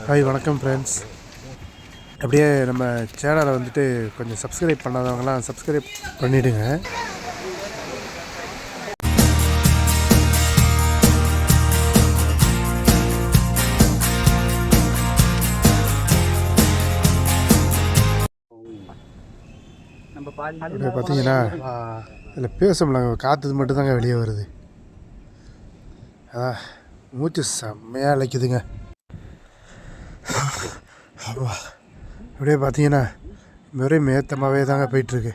Hi வணக்கம் friends அப்படியே நம்ம சேனலை வந்துட்டு கொஞ்சம் சப்ஸ்கிரைப் பண்ணாதவங்கலாம் சப்ஸ்கிரைப் பண்ணிவிடுங்க அப்படியே பார்த்தீங்கன்னா இதில் பேச முடியல காற்று மட்டும்தாங்க வெளியே வருது. அதான் மூச்சு செம்மையாக அழைக்குதுங்க அப்பா. அப்படியே பார்த்தீங்கன்னா வெறும் மேத்தமாகவே தாங்க போயிட்டுருக்கு.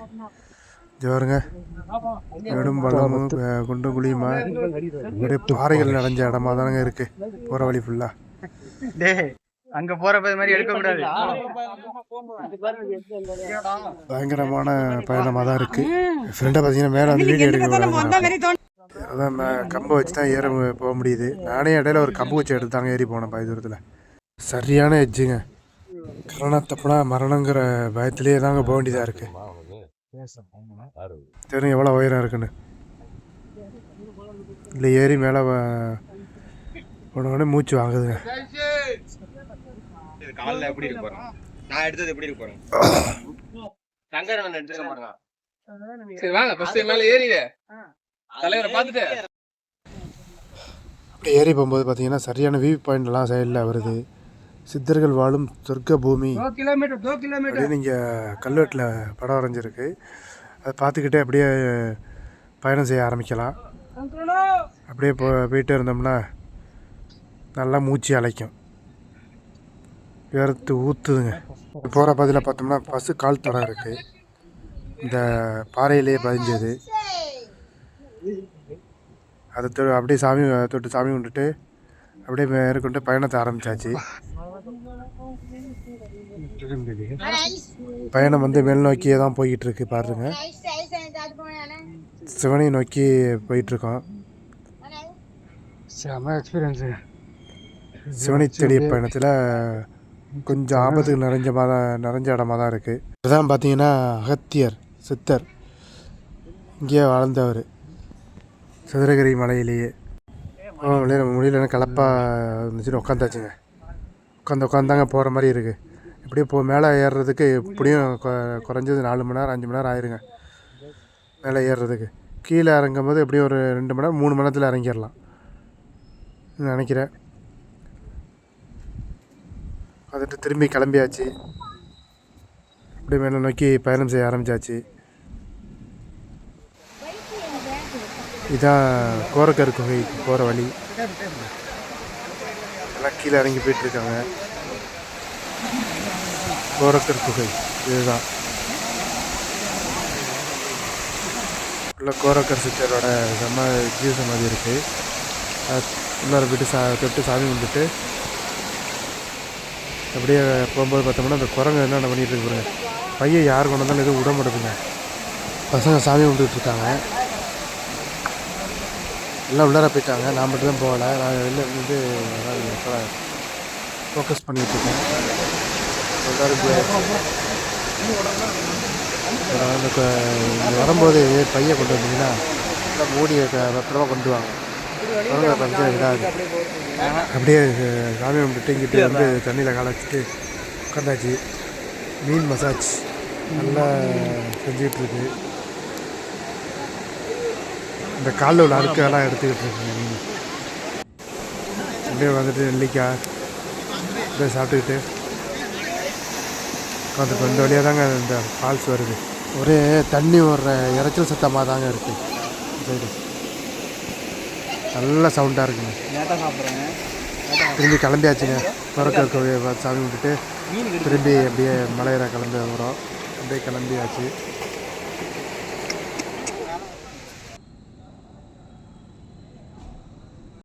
இது பாருங்க நெடும் பள்ளமும் குண்டும் குழியுமா? அப்படியே பாறைகள் நிறைஞ்ச இடமா தானங்க இருக்குது போகிற வழி ஃபுல்லாக டேய் அங்க போறப்ப இது மாதிரி எடுக்க கூடாது. பயங்கரமான பயணமாக தான் இருக்குது ஃப்ரெண்டை பார்த்தீங்கன்னா மேலே வந்து வீடியோ எடுக்க. அதான் கம்பை வச்சு தான் ஏற போக முடியுது. நானே இடையில ஒரு கம்பு வச்சு எடுத்து தாங்க ஏறி போனேன் பாதி தூரத்தில். சரியான எட்ஜுங்க கரணா தப்புனா மரணங்கிற பயத்திலேயே தாங்க போக வேண்டியதாக இருக்கு. தெரியும் எவ்வளோ உயரம் இருக்குன்னு. இல்லை ஏறி மேலே உடனே மூச்சு வாங்குதுங்க. கால்ல எப்படி இருக்க போறேன் நான் எடுத்தது எப்படி இருக்க போறேன் சங்கரன் எடுத்துக்க பாருங்க சரி வாங்க ஃபர்ஸ்ட் மேல ஏறிடு. தலைவரை பார்த்துட்டு. ஏறி போகும்போது பார்த்தீங்கன்னா சரியான வியூ பாயிண்ட்லாம் சைடில் வருது. சித்தர்கள் வாழும் சொர்க்க பூமி அப்படின்னு இங்கே கல்வெட்டில் படம் வரைஞ்சிருக்கு. அதை பார்த்துக்கிட்டே அப்படியே பயணம் செய்ய ஆரம்பிக்கலாம். அப்படியே போ போயிட்டு இருந்தோம்னா நல்லா மூச்சு அலைக்கும். வேர்த்து ஊற்றுதுங்க போகிற பதில் பார்த்தோம்னா பசு கால் தடம் இருக்குது இந்த பாறையிலேயே பதிஞ்சது. அதை தொ அப்படியே சாமி தொட்டு சாமி கொண்டுட்டு அப்படியே மேற்கொண்டு பயணத்தை ஆரம்பிச்சாச்சு. பயணம் வந்து மேல் நோக்கியே தான் போய்கிட்டு இருக்கு பாருங்க. சிவனை நோக்கி போயிட்டு இருக்கோம் செம எக்ஸ்பீரியன்ஸ் சிவனை தேடிய பயணத்தில் கொஞ்சம் ஆபத்து நிறைஞ்ச தான் நிறைஞ்ச இடமா தான் இருக்குது இதுதான் பார்த்தீங்கன்னா அகத்தியர் சித்தர். இங்கேயே வாழ்ந்தவர். சதுரகிரி மலையிலேயே. ஆ வெளியே முடியலன்னு கலப்பாக இருந்துச்சுன்னு உட்காந்தாச்சுங்க. உட்காந்து உட்காந்தாங்க போகிற மாதிரி இருக்குது இப்படியே போ மேலே ஏறுறதுக்கு எப்படியும் கொ- குறைஞ்சது நாலு மணி நேரம் அஞ்சு மணி நேரம் ஆயிருங்க. மேலே ஏறுறதுக்கு. கீழே இறங்கும் போது எப்படியும் ஒரு ரெண்டு மணி நேரம் மூணு மணி நேரத்தில் இறங்கிடலாம். நினைக்கிறேன். வந்துட்டு திரும்பி கிளம்பியாச்சு. அப்படியே மேலே நோக்கி பயணம் செய்ய ஆரம்பிச்சாச்சு. இதான் கோரக்கர் குகைக்கு போகிற வழி. எல்லாம் கீழே இறங்கி போயிட்டுருக்காங்க. கோரக்கர் குகை இதுதான். உள்ள கோரக்கர் சித்தரோட சம ஜீவ சமாதி இருக்குது உள்ளார போயிட்டு சா தொட்டு சாமி கும்பிட்டு அப்படியே போகும்போது பார்த்தோம்னா அந்த குரங்கு என்னென்ன பண்ணிகிட்டு இருக்கு பாருங்க. பையன் யார் கொண்டு வந்தாலும் எதுவும் விட மாட்டேங்குங்க பசங்க சாமி கும்பிட்டுட்டு இருக்காங்க. எல்லாம் உள்ளார போயிட்டாங்க. நான் மட்டும் தான் போகலை. நான் வெளில இருந்து ஃபோக்கஸ் பண்ணிகிட்டு இருக்கேன். எல்லாரும் வரும்போது பையை கொண்டு வந்தீங்கன்னா மூடியை பத்திரமா கொண்டு வாங்க. பஞ்சம் விடாது அப்படியே சாமி கும்பிட்டு இங்கிட்டு வந்து தண்ணியில் கால வச்சுட்டு உட்காந்தாச்சு மீன் மசாஜ் நல்லா செஞ்சுக்கிட்டு இருக்கு. இந்த காலில் உள்ள அழுக்கெல்லாம் எடுத்துக்கிட்டு இருக்குங்க மீன் அப்படியே வந்துட்டு நெல்லிக்காய் அப்படியே சாப்பிட்டுக்கிட்டு உட்காந்துட்டு இந்த வழியாக தாங்க இந்த ஃபால்ஸ் வருது. ஒரே தண்ணி வர்ற இறைச்சல் சத்தமாக தாங்க இருக்குது சைடு நல்ல சவுண்டாக இருக்குங்க. திரும்பி கிளம்பியாச்சுங்க. பிறக்க கோவிலை சாமி கும்பிட்டுட்டு திரும்பி அப்படியே மலையிற கிளம்பி வரோம் அப்படியே கிளம்பியாச்சு.